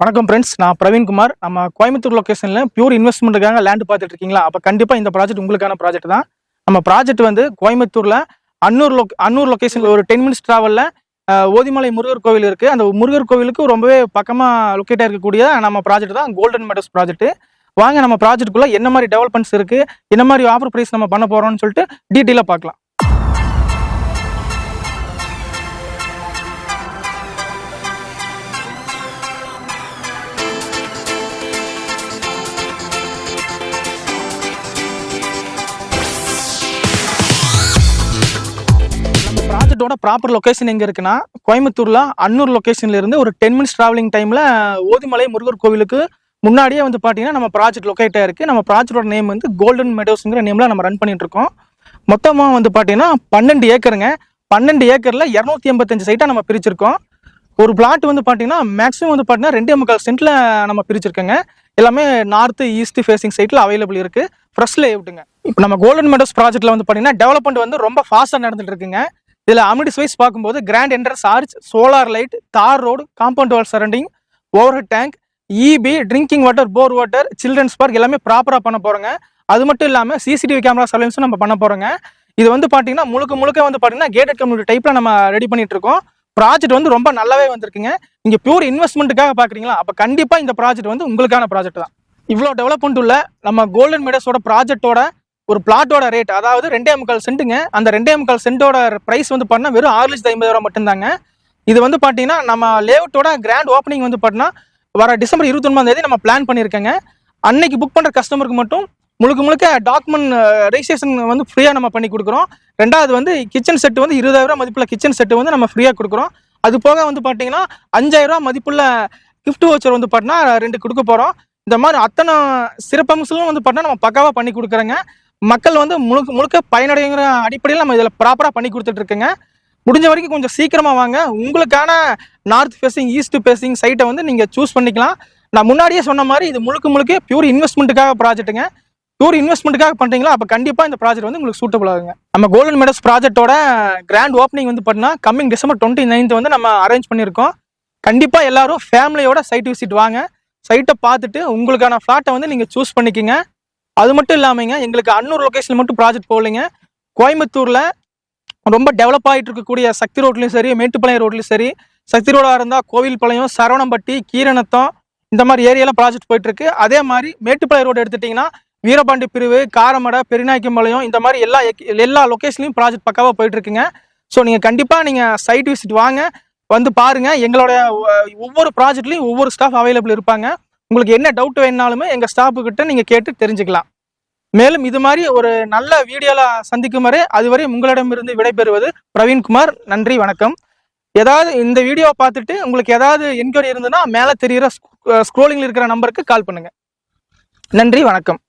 வணக்கம் ஃப்ரெண்ட்ஸ் நான் பிரவீன்குமார் நம்ம கோயம்புத்தூர் லொகேஷனில் பியூர் இன்வெஸ்ட்மெண்ட்டுக்காக லேண்ட் பார்த்துட்டு இருக்கீங்களா? அப்போ கண்டிப்பாக இந்த ப்ராஜெக்ட் உங்களுக்கான ப்ராஜெக்ட் தான். நம்ம ப்ராஜெக்ட் வந்து கோயம்புத்தூரில் அன்னூர் லொக் அன்னூர் லொக்கேஷனில் ஒரு டென் மினிட்ஸ் ட்ராவலில் ஓதிமலை முருகர் கோவில் இருக்குது அந்த முருகர் கோவிலுக்கு ரொம்பவே பக்கமாக லொக்கேட்டாக இருக்கக்கூடிய நம்ம ப்ராஜெக்ட் தான். கோல்டன் மெடல்ஸ் ப்ராஜெக்ட் வாங்க நம்ம ப்ராஜெக்ட்டுக்குள்ளே என்ன மாதிரி டெவலப்மெண்ட்ஸ் இருக்குது என்ன மாதிரி ஆஃபர் ப்ரைஸ் நம்ம பண்ண போகிறோம்னு சொல்லிட்டு டீட்டெயிலாக பார்க்கலாம். நம்ம ப்ராப்பர் லொக்கேஷன் எங்கே இருக்குன்னா கோயம்புத்தூரில் அன்னூர் லொக்கேஷன்லேருந்து ஒரு டென் மினிட்ஸ் ட்ராவலிங் டைமில் ஓதிமலை முருகர் கோவிலுக்கு முன்னாடியே வந்து பார்த்தீங்கன்னா நம்ம ப்ராஜெக்ட் லொக்கேட் ஆயிருக்கு நம்ம ப்ராஜெக்டோட நேம் வந்து கோல்டன் மெடோஸ்ங்கிற நேமில் நம்ம ரன் பண்ணிட்டு இருக்கோம் வந்து பார்த்தீங்கன்னா பன்னெண்டு ஏக்கருங்க. பன்னெண்டு ஏக்கரில் இரநூத்தி எண்பத்தஞ்சு சைட்டாக நம்ம பிரிச்சிருக்கோம். ஒரு பிளாட் வந்து பார்த்தீங்கன்னா மேக்ஸிமம் வந்து பார்த்தீங்கன்னா ரெண்டே முக்கால் சென்ட்டில் நம்ம பிரிச்சிருக்கோங்க. எல்லாமே நார்த்து ஈஸ்ட் ஃபேசிங் சைட்டில் அவைலபிள் இருக்குது ஃப்ரெஷ் லேஅவுட்டுங்க இப்போ நம்ம கோல்டன் மெடோஸ் ப்ராஜெக்ட்டில் வந்து பார்த்தீங்கன்னா டெவலப்மெண்ட் வந்து ரொம்ப ஃபாஸ்ட்டாக நடந்துட்டு இருக்குங்க இதில் அமிடிஸ் வைஸ் பார்க்கும்போது grand entrance arch solar light tar road compound wall surrounding over head tank EB drinking water bore water children's park எல்லாமே ப்ராப்பராக பண்ண போகிறோங்க அது மட்டும் இல்லாமல் சிசிடிவி கேமரா சர்வீஸும் நம்ம பண்ண போகிறோங்க இது வந்து பார்த்தீங்கன்னா முழுக்க முழுக்க வந்து பார்த்தீங்கன்னா கேட்டட் கம்யூனிட்டி டைப்பில் நம்ம ரெடி பண்ணிட்டு இருக்கோம். ப்ராஜெக்ட் வந்து ரொம்ப நல்லாவே வந்திருக்குங்க. இங்கே பியூர் இன்வெஸ்ட்மெண்ட்டுக்காக பார்க்குறீங்களா அப்போ கண்டிப்பாக இந்த ப்ராஜெக்ட் வந்து உங்களுக்கான ப்ராஜெக்ட் தான். இவ்வளோ டெவலப்மெண்ட் உள்ள நம்ம கோல்டன் மெடல்ஸோட ப்ராஜெக்டோட ஒரு பிளாட்டோட ரேட் அதாவது ரெண்டே முக்கால் சென்ட்டுங்க அந்த ரெண்டே முக்கால் சென்ட்டோட ப்ரைஸ் வந்து பார்த்தீங்கன்னா வெறும் ஆறு லட்சத்து ஐம்பது ரூபா மட்டும்தாங்க. இது வந்து பார்த்தீங்கன்னா நம்ம லேஅவுட்டோட கிராண்ட் ஓப்பனிங் வந்து பார்த்தீங்கன்னா வர டிசம்பர் இருபத்தொன்பதாம் தேதி நம்ம பிளான் பண்ணியிருக்கேங்க அன்னைக்கு புக் பண்ணுற கஸ்டமருக்கு மட்டும் முழுக்க முழுக்க டாக்குமெண்ட் ரெஜிஸ்ட்ரேஷன் வந்து ஃப்ரீயாக நம்ம பண்ணி கொடுக்குறோம். ரெண்டாவது வந்து கிச்சன் செட்டு வந்து இருபதாயிரம் மதிப்புள்ள கிச்சன் செட்டு வந்து நம்ம ஃப்ரீயாக கொடுக்குறோம். அது போக வந்து பார்த்தீங்கன்னா அஞ்சாயிரம் மதிப்புள்ள கிஃப்ட் வச்சர் வந்து பார்த்தீங்கன்னா ரெண்டு கொடுக்க போகிறோம் இந்த மாதிரி அத்தனை சிறப்பம்சங்களும் வந்து பார்த்தீங்கன்னா நம்ம பக்காவாக பண்ணி கொடுக்குறேங்க. மக்கள் வந்து முழுக்க முழுக்க பயனடைங்கிற அடிப்படையில் நம்ம இதில் ப்ராப்பராக பண்ணி கொடுத்துட்ருக்குங்க. முடிஞ்ச வரைக்கும் கொஞ்சம் சீக்கிரமாக வாங்க. உங்களுக்கான நார்த் ஃபேஸிங் ஈஸ்ட் ஃபேஸிங் சைட்டை வந்து நீங்கள் சூஸ் பண்ணிக்கலாம். நான் முன்னாடியே சொன்ன மாதிரி இது முழுக்க முழுக்க பியூர் இன்வெஸ்ட்மெண்ட்டுக்காக ப்ராஜெக்ட்டுங்க பியூர் இன்வெஸ்ட்மெண்ட்டுக்காக பண்ணுறீங்களா அப்போ கண்டிப்பாக இந்த ப்ராஜெக்ட் வந்து உங்களுக்கு சூட்டபிள் ஆகுங்க. நம்ம கோல்டன் மெடல்ஸ் ப்ராஜெக்ட்டோட கிராண்ட் ஓப்பனிங் வந்து பார்த்தீங்கன்னா கம்மிங் டிசம்பர் டுவெண்ட்டி நைன்த் வந்து நம்ம அரேஞ்ச் பண்ணியிருக்கோம். கண்டிப்பாக எல்லாரும் ஃபேமிலியோட சைட் விசிட் வாங்க. சைட்டை பார்த்துட்டு உங்களுக்கான ஃப்ளாட்டை வந்து நீங்கள் சூஸ் பண்ணிக்கோங்க. அது மட்டும் இல்லாமங்க எங்களுக்கு அன்னூர் லொகேஷன் மட்டும் ப்ராஜெக்ட் போகலைங்க. கோயம்புத்தூரில் ரொம்ப டெவலப் ஆகிட்டு இருக்கக்கூடிய சக்தி ரோட்லையும் சரி மேட்டுப்பாளையம் ரோட்லையும் சரி சக்தி ரோடாக இருந்தால் கோவில்பாளையம் சரவணம்பட்டி கீரணத்தம் இந்த மாதிரி ஏரியாலாம் ப்ராஜெக்ட் போயிட்டுருக்கு அதே மாதிரி மேட்டுப்பாளையம் ரோடு எடுத்துட்டிங்கன்னா வீரபாண்டி பிரிவு காரமடை பெருநாய்க்கம்பாளையம் இந்த மாதிரி எல்லா எக்- எல்லா லொக்கேஷன்லையும் ப்ராஜெக்ட் பக்காவாக போயிட்டுருக்குங்க ஸோ நீங்கள் கண்டிப்பாக நீங்கள் சைட் விசிட் வாங்க வந்து பாருங்கள் எங்களோட ஒவ்வொரு ப்ராஜெக்ட்லையும் ஒவ்வொரு ஸ்டாஃப் அவைலபிள் இருப்பாங்க. உங்களுக்கு என்ன டவுட் வேணாலுமே எங்கள் ஸ்டாஃபுக்கிட்ட நீங்கள் கேட்டு தெரிஞ்சுக்கலாம். மேலும் இது மாதிரி ஒரு நல்ல வீடியோவில் சந்திக்கும் வரை அதுவரை உங்களிடமிருந்து விடைபெறுவது பிரவீன்குமார். நன்றி வணக்கம். ஏதாவது இந்த வீடியோவை பார்த்துட்டு உங்களுக்கு ஏதாவது என்கொயரி இருந்ததுன்னா மேலே தெரிகிற ஸ்க்ரோலிங்கில் இருக்கிற நம்பருக்கு கால் பண்ணுங்கள் நன்றி வணக்கம்.